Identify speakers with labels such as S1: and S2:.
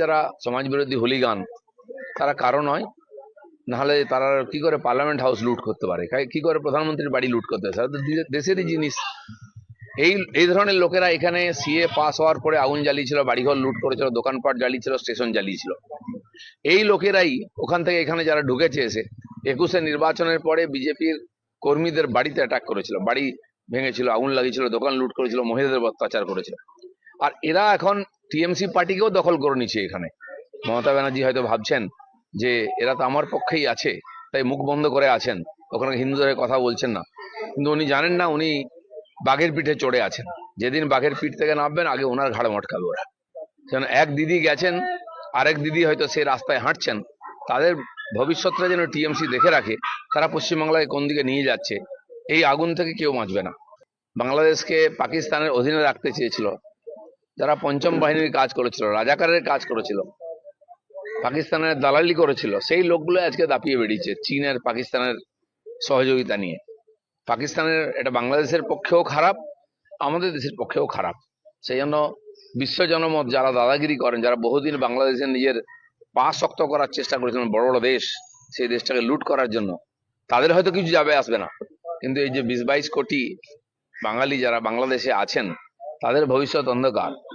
S1: যারা সমাজ বিরোধী হুলিগান, তারা কারও নয়। নাহলে তারা কি করে পার্লামেন্ট হাউস লুট করতে পারে? কি করে প্রধানমন্ত্রীর বাড়ি লুট করতে পারে? দেশেরই জিনিস। এই এই ধরনের লোকেরা এখানে সিএ পাস হওয়ার পরে আগুন জ্বালিয়েছিল, বাড়িঘর লুট করেছিল, দোকানপাট জ্বালিয়েছিল, স্টেশন জ্বালিয়েছিল। এই লোকেরাই ওখান থেকে এখানে যারা ঢুকেছে এসে, একুশে নির্বাচনের পরে বিজেপির কর্মীদের বাড়িতে অ্যাটাক করেছিল। বাড়ি ভেঙেছিল, আগুন লাগিয়েছিল, দোকান লুট করেছিল, মহিলাদের অত্যাচার করেছিল। আর এরা এখন টিএমসি পার্টিকেও দখল করে নিচ্ছে এখানে। মমতা ব্যানার্জি হয়তো ভাবছেন যে এরা তো আমার পক্ষেই আছে, তাই মুখ বন্ধ করে আছেন, ওখানে হিন্দুদের কথা বলছেন না। কিন্তু উনি জানেন না উনি বাঘের পিঠে চড়ে আছেন। যেদিন বাঘের পিঠ থেকে নামবেন, আগে ওনার ঘাড়ে মটকাবে ওরা। যেন এক দিদি গেছেন, আরেক দিদি হয়তো সেই রাস্তায় হাঁটছেন, তাদের ভবিষ্যৎটা যেন টিএমসি দেখে রাখে, তারা পশ্চিমবাংলায় কোন দিকে নিয়ে যাচ্ছে, এই আগুন থেকে কেউ বাঁচবে না। বাংলাদেশকে পাকিস্তানের অধীনে রাখতে চেয়েছিল। যারা পঞ্চম বাহিনীর কাজ করেছিল, রাজাকারের কাজ করেছিল, পাকিস্তানের দালালি করেছিল, সেই লোকগুলো আজকে দাপিয়ে বেরিয়েছে চীনের, পাকিস্তানের সহযোগিতা নিয়ে। পাকিস্তানের, এটা বাংলাদেশের পক্ষেও খারাপ, আমাদের দেশের পক্ষেও খারাপ। সেই জন্য বিশ্ব জনমত যারা দাদাগিরি করেন, যারা বহুদিন বাংলাদেশের নিজের পা শক্ত করার চেষ্টা করেছিলেন, বড় বড় দেশ, সেই দেশটাকে লুট করার জন্য, তাদের হয়তো কিছু যাবে আসবে না। কিন্তু এই যে বিশ বাইশ কোটি বাঙালি যারা বাংলাদেশে আছেন, তাদের ভবিষ্যৎ অন্ধকার।